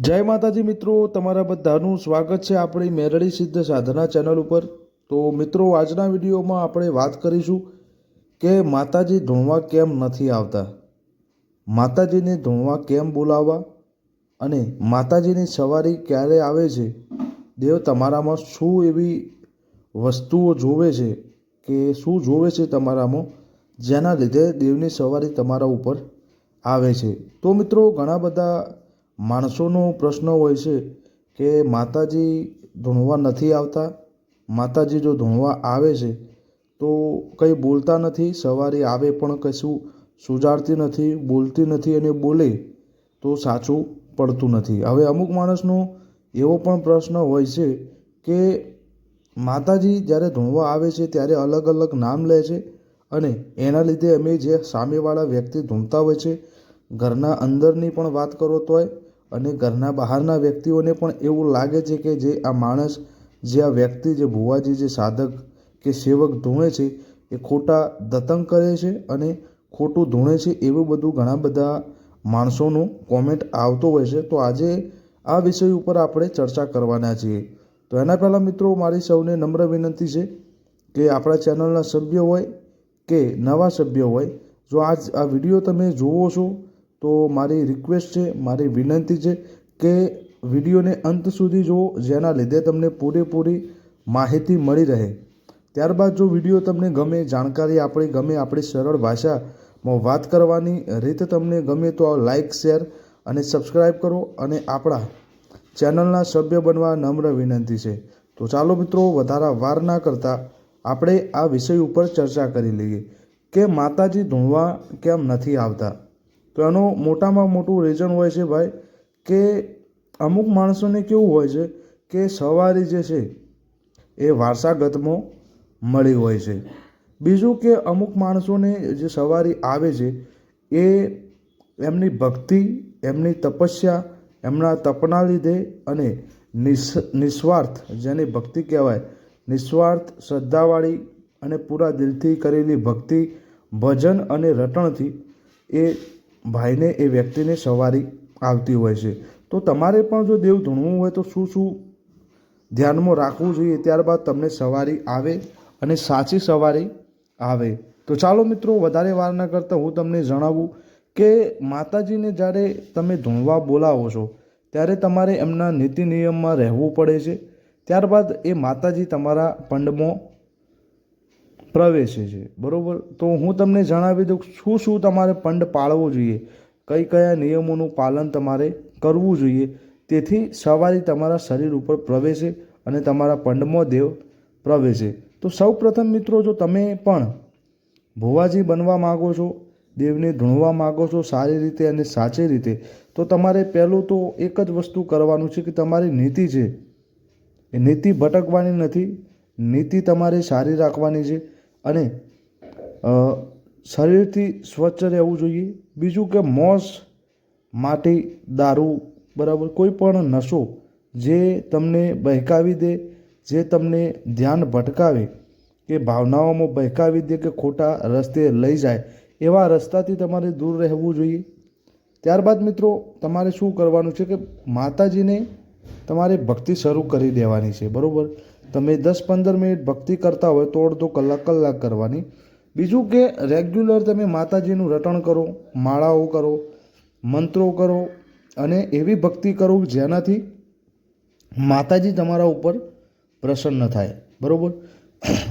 જય માતાજી મિત્રો, તમારા બધાનું સ્વાગત છે આપણી મેરડી સિદ્ધ સાધના ચેનલ ઉપર. તો મિત્રો, આજના વિડીયોમાં આપણે વાત કરીશું કે માતાજી ધોવા કેમ નથી આવતા? માતાજીને ધોવા કેમ બોલાવવા અને માતાજીની સવારી ક્યારે આવે છે? દેવ તમારામાં શું એવી વસ્તુઓ જોવે છે કે શું જોવે છે તમારામાં જેના લીધે દેવની સવારી તમારા ઉપર આવે છે? તો મિત્રો, ઘણા બધા માણસોનો પ્રશ્ન હોય છે કે માતાજી ધૂણવા નથી આવતા? માતાજી જો ધૂણવા આવે છે, તો કંઈ બોલતા નથી? સવારે આવે પણ કશું સુજાડતી નથી, બોલતી નથી અને બોલે તો સાચું પડતું નથી. હવે અમુક માણસનો એવો પણ પ્રશ્ન હોય છે કે માતાજી જ્યારે ધૂણવા આવે છે ત્યારે અલગ અલગ નામ લે છે અને એના લીધે અમે જે સામેવાળા વ્યક્તિ ધૂમતા હોય છે, ઘરના અંદરની પણ વાત કરો તોય અને ઘરના બહારના વ્યક્તિઓને પણ એવું લાગે છે કે જે આ માણસ, જે આ વ્યક્તિ, જે ભુવાજી, જે સાધક કે સેવક ધૂણે છે, એ ખોટા દતંગ કરે છે અને ખોટું ધૂણે છે એવું બધું ઘણા બધા માણસોનું કોમેન્ટ આવતો હોય છે. તો આજે આ વિષય ઉપર આપણે ચર્ચા કરવાના છીએ. તો એના પહેલાં મિત્રો, મારી સૌને નમ્ર વિનંતી છે કે આપણા ચેનલના સભ્ય હોય કે નવા સભ્ય હોય, જો આજ આ વીડિયો તમે જુઓ છો તો મારી રિક્વેસ્ટ છે, મારી વિનંતી છે કે વિડીયોને અંત સુધી જુઓ, જેના લીધે તમને પૂરેપૂરી માહિતી મળી રહે. ત્યારબાદ જો વીડિયો તમને ગમે, જાણકારી આપણી, ગમે આપણી સરળ ભાષામાં વાત કરવાની રીત તમને ગમે તો લાઇક શેર અને સબસ્ક્રાઈબ કરો અને આપણા ચેનલના સભ્ય બનવા નમ્ર વિનંતી છે. તો ચાલો મિત્રો, વધારા વાર ના કરતાં આપણે આ વિષય ઉપર ચર્ચા કરી લઈએ. કે માતાજી ધૂણવા કેમ નથી આવતા? તો એનું મોટામાં મોટું રીઝન હોય છે ભાઈ કે અમુક માણસોને કેવું હોય છે કે સવારી જે છે એ વારસાગતમાં મળી હોય છે. બીજું કે અમુક માણસોને જે સવારી આવે છે એ એમની ભક્તિ, એમની તપસ્યા, એમના તપના લીધે અને નિસ, નિસ્વાર્થ જેને ભક્તિ કહેવાય, નિસ્વાર્થ, શ્રદ્ધાવાળી અને પૂરા દિલથી કરેલી ભક્તિ, ભજન અને રટણથી એ ભાઈને એ વ્યક્તિને સવારી આવતી હોય છે. તો તમારે પણ જો દેવ ધૂણવું હોય તો શું શું ધ્યાનમાં રાખવું જોઈએ? ત્યારબાદ તમને સવારી આવે અને સાચી સવારી આવે. તો ચાલો મિત્રો, વધારે વાર ન કરતાં હું તમને જણાવું કે માતાજીને જ્યારે તમે ધૂણવા બોલાવો છો, ત્યારે તમારે એમના નીતિ નિયમમાં રહેવું પડે છે. ત્યારબાદ એ માતાજી તમારા પંડમાં પ્રવેશે છે. બરાબર? તો હું તમને જણાવી દઉં શું શું તમારે પંડ પાળવો જોઈએ. કઈ કયા નિયમોનું પાલન તમારે કરવું જોઈએ. તેથી સવારી તમારા શરીર ઉપર પ્રવેશે અને તમારા પંડમાં દેવ પ્રવેશે. તો સૌ પ્રથમ મિત્રો, જો તમે પણ ભુવાજી બનવા માગો છો, દેવને ધૂણવા માગો છો સારી રીતે અને સાચી રીતે, તો તમારે પહેલું તો એક જ વસ્તુ કરવાનું છે કે તમારી નીતિ છે. એ નીતિ ભટકવાની નથી. નીતિ તમારે સારી રાખવાની છે. અને શરીરથી સ્વચ્છ રહેવું જોઈએ. બીજું કે મોસ માટી દારૂ, બરાબર, કોઈ પણ નશો જે તમને બહેકાવી દે, જે તમને ધ્યાન ભટકાવે, કે ભાવનાઓમાં બહેકાવી દે કે ખોટા રસ્તે લઈ જાય, એવા રસ્તાથી તમારે દૂર રહેવું જોઈએ. ત્યારબાદ મિત્રો, તમારે શું કરવાનું છે કે માતાજીને તમારે ભક્તિ શરૂ કરી દેવાની છે, બરાબર? તમે દસ પંદર મિનિટ ભક્તિ કરતા હોય તો અડધો કલાક કલાક કરવાની. બીજું કે રેગ્યુલર તમે માતાજીનું રટણ કરો, માળાઓ કરો, મંત્રો કરો અને એવી ભક્તિ કરો જેનાથી માતાજી તમારા ઉપર પ્રસન્ન થાય. બરાબર?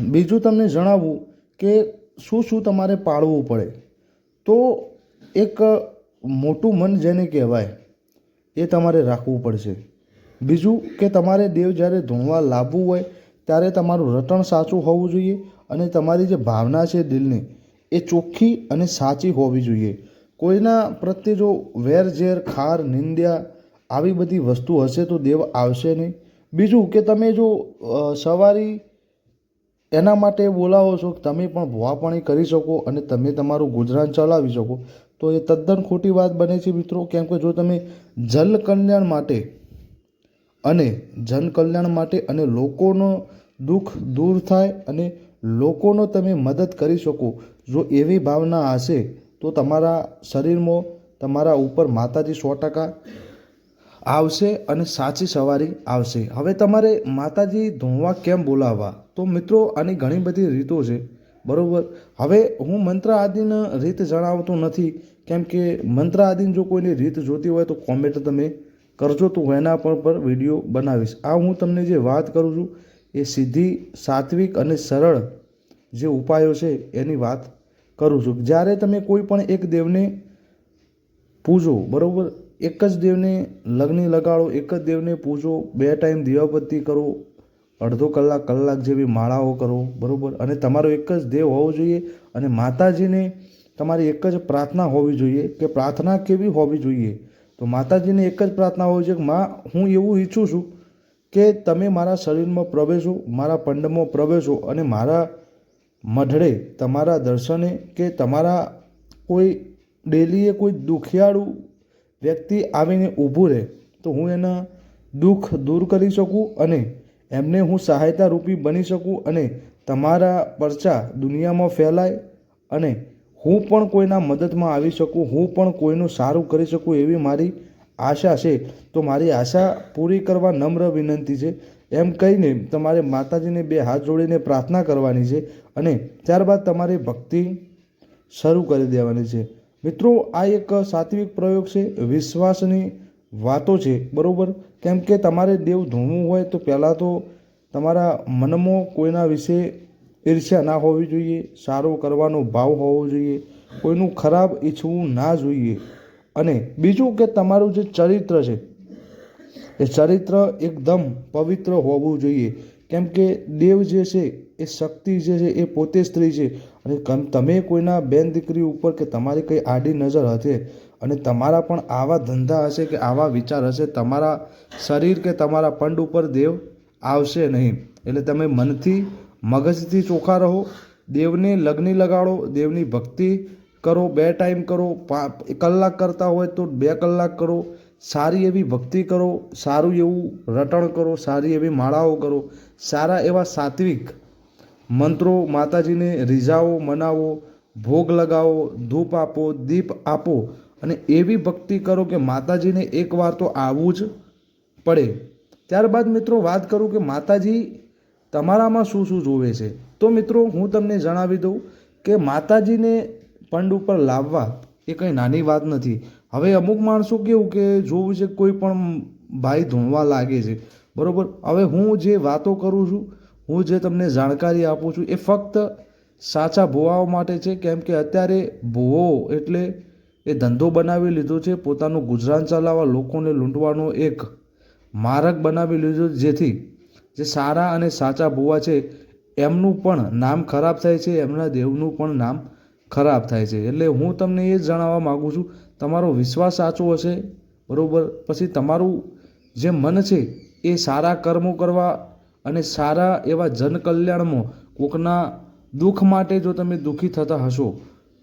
બીજું તમને જણાવવું કે શું શું તમારે પાળવું પડે. તો એક મોટું મન જેને કહેવાય એ તમારે રાખવું પડશે. બીજું કે તમારે દેવ જ્યારે ધૂણવા લાવવું હોય, ત્યારે તમારું રટણ સાચું હોવું જોઈએ અને તમારી જે ભાવના છે દિલની, એ ચોખ્ખી અને સાચી હોવી જોઈએ. કોઈના પ્રત્યે જો વેર, ઝેર, ખાર, નિંદ્યા આવી બધી વસ્તુ હશે તો દેવ આવશે નહીં. બીજું કે તમે જો સવારી એના માટે બોલાવો છો કે તમે પણ ભોવાપણી કરી શકો અને તમે તમારું ગુજરાન ચલાવી શકો. તો એ તદ્દન ખોટી વાત બને છે મિત્રો. કેમ કે જો તમે જલ કલ્યાણ માટે અને જન કલ્યાણ માટે અને લોકોનો દુઃખ દૂર થાય અને લોકોનો તમે મદદ કરી શકો. જો એવી ભાવના હશે, તો તમારા શરીરમાં તમારા ઉપર માતાજી સો ટકા આવશે અને સાચી સવારી આવશે. હવે તમારે માતાજી ધોવા કેમ બોલાવવા? તો મિત્રો, આની ઘણી બધી રીતો છે. બરાબર? હવે હું મંત્ર આદિની રીત જણાવતો નથી. કેમ કે મંત્ર આદિની જો કોઈની રીત જોતી હોય તો કોમેન્ટ તમે કરજો તો હું એના પર પર વીડિયો બનાવીશ. આ હું તમને જે વાત કરું છું, એ સીધી, સાત્વિક અને સરળ જે ઉપાયો છે, એની વાત કરું છું. જ્યારે તમે કોઈ પણ એક દેવને પૂજો, બરાબર? એક જ દેવને લગ્ની લગાડો, એક જ દેવને પૂજો, બે ટાઈમ દીવાબત્તી કરો, અડધો કલાક કલાક જેવી માળાઓ કરો, બરાબર? અને તમારો એક જ દેવ હોવો જોઈએ અને માતાજીને તમારી એક જ પ્રાર્થના હોવી જોઈએ કે પ્રાર્થના કેવી હોવી જોઈએ? તો માતાજીને એક જ પ્રાર્થના હોય છે કે, માં, હું એવું ઈચ્છું છું કે તમે મારા શરીરમાં પ્રવેશો, મારા પંડમાં પ્રવેશો અને મારા મઢડે તમારા દર્શને કે તમારા કોઈ ડેલીએ કોઈ દુખિયાળું વ્યક્તિ આવીને ઊભું રહે, તો હું એના દુઃખ દૂર કરી શકું અને એમને હું સહાયતા રૂપી બની શકું અને તમારા પરચા દુનિયામાં ફેલાય અને હું પણ કોઈના મદદમાં આવી શકું, હું પણ કોઈનું સારું કરી શકું એવી મારી આશા છે. તો મારી આશા પૂરી કરવા નમ્ર વિનંતી છે. એમ કહીને તમારે માતાજીને બે હાથ જોડીને પ્રાર્થના કરવાની છે અને ત્યારબાદ તમારે ભક્તિ શરૂ કરી દેવાની છે. મિત્રો, આ એક સાત્વિક પ્રયોગ છે, વિશ્વાસની વાતો છે, બરાબર? કેમ કે તમારે દેવ ધૂણવું હોય તો પહેલાં તો તમારા મનમાં કોઈના વિશે ઈર્ષ્યા ના હોવી જોઈએ, સારો કરવાનો ભાવ હોવો જોઈએ, કોઈનું ખરાબ ઈચ્છવું ના જોઈએ. અને બીજું કે તમારું જે ચરિત્ર છે, એ ચરિત્ર એકદમ પવિત્ર હોવું જોઈએ. કેમ કે દેવ જે છે, એ શક્તિ જે છે, એ પોતે સ્ત્રી છે. અને તમે કોઈના બેન દીકરી ઉપર કે તમારી કંઈ આડી નજર હશે અને તમારા પણ આવા ધંધા હશે કે આવા વિચાર હશે, તમારા શરીર કે તમારા પંડ ઉપર દેવ આવશે નહીં. એટલે તમે મનથી મગજથી ચોખ્ખા રહો, દેવને લગ્ની લગાડો, દેવની ભક્તિ કરો, બે ટાઈમ કરો કલાક કરતા હોય તો બે કલાક કરો, સારી એવી ભક્તિ કરો, સારું એવું રટણ કરો, સારી એવી માળાઓ કરો, સારા એવા સાત્વિક મંત્રો માતાજીને રીઝાવો, મનાવો, ભોગ લગાવો, ધૂપ આપો, દીપ આપો અને એવી ભક્તિ કરો કે માતાજીને એકવાર તો આવવું જ પડે. ત્યારબાદ મિત્રો વાત કરું કે માતાજી તમારામાં શું શું જોવે છે? તો મિત્રો, હું તમને જણાવી દઉં કે માતાજીને પંડ ઉપર લાવવા એ કંઈ નાની વાત નથી. હવે અમુક માણસો કેવું કે જોવું છે કોઈ પણ ભાઈ ધૂણવા લાગે છે. બરાબર? હવે હું જે વાતો કરું છું, હું જે તમને જાણકારી આપું છું, એ ફક્ત સાચા ભુવાઓ માટે છે. કેમ કે અત્યારે ભુવો એટલે એ ધંધો બનાવી લીધો છે. પોતાનું ગુજરાન ચલાવવા લોકોને લૂંટવાનો એક માર્ગ બનાવી લીધો જેથી જે સારા અને સાચા ભુવા છે, એમનું પણ નામ ખરાબ થાય છે, એમના દેવનું પણ નામ ખરાબ થાય છે. એટલે હું તમને એ જણાવવા માગું છું, તમારો વિશ્વાસ સાચો હશે, બરાબર? પછી તમારું જે મન છે, એ સારા કર્મો કરવા અને સારા એવા જન કલ્યાણમાં કોકના દુઃખ માટે જો તમે દુઃખી થતા હશો,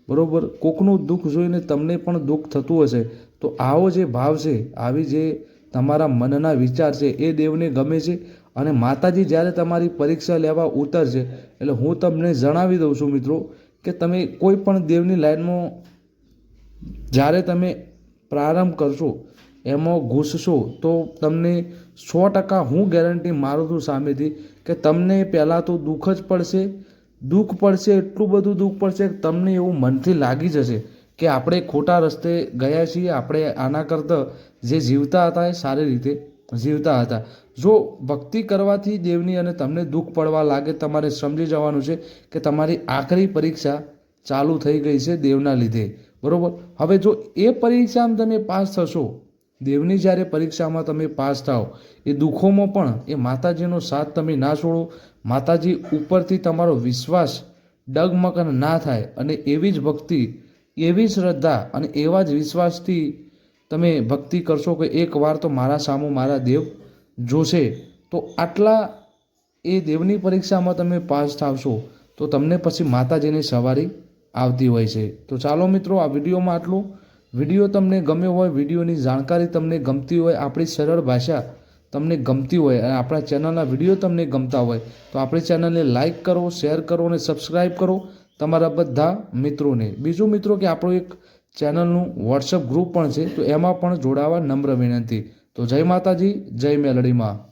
બરાબર? કોકનું દુઃખ જોઈને તમને પણ દુઃખ થતું હશે. તો આવો જે ભાવ છે, આવી જે તમારા મનના વિચાર છે, એ દેવને ગમે છે અને માતાજી જ્યારે તમારી પરીક્ષા લેવા ઉતરશે, એટલે હું તમને જણાવી દઉં છું મિત્રો કે તમે કોઈ પણ દેવની લાઈનમાં જ્યારે તમે પ્રારંભ કરશો, એમાં ઘૂસશો, તો તમને સો ટકા હું ગેરંટી મારું છું સામેથી કે તમને પહેલાં તો દુઃખ જ પડશે, દુઃખ પડશે, એટલું બધું દુઃખ પડશે તમને એવું મનથી લાગી જશે કે આપણે ખોટા રસ્તે ગયા છીએ, આપણે આના કરતાં જે જીવતા હતા એ સારી રીતે જીવતા હતા. જો ભક્તિ કરવાથી દેવની અને તમને દુઃખ પડવા લાગે, તમારે સમજી જવાનું છે કે તમારી આખરી પરીક્ષા ચાલુ થઈ ગઈ છે દેવના લીધે. બરાબર? હવે જો એ પરીક્ષામાં તમે પાસ થશો, દેવની જ્યારે પરીક્ષામાં તમે પાસ થાઓ, એ દુઃખોમાં પણ, એ માતાજીનો સાથ તમે ના છોડો. માતાજી ઉપરથી તમારો વિશ્વાસ ડગમગન ના થાય અને એવી જ ભક્તિ, એવી શ્રદ્ધા અને એવા જ વિશ્વાસથી તમે ભક્તિ કરશો કે એકવાર તો મારા સામું મારા દેવ જોશે, તો આટલા એ દેવની પરીક્ષામાં તમે પાસ થાવશો, તો તમને પછી માતાજીની સવારી આવતી હોય છે. તો ચાલો મિત્રો, આ વિડીયોમાં આટલું. વીડિયો તમને ગમ્યો હોય, વિડીયોની જાણકારી તમને ગમતી હોય, આપણી સરળ ભાષા તમને ગમતી હોય અને આપણા ચેનલના વીડિયો તમને ગમતા હોય, તો આપણી ચેનલને લાઇક કરો, શેર કરો અને સબસ્ક્રાઈબ કરો તમારા બધા મિત્રોને. બીજું મિત્રો કે આપણો એક ચેનલનું વોટ્સઅપ ગ્રુપ પણ છે, તો એમાં પણ જોડાવા નમ્ર વિનંતી. તો જય માતાજી, જય મેલડીમાં.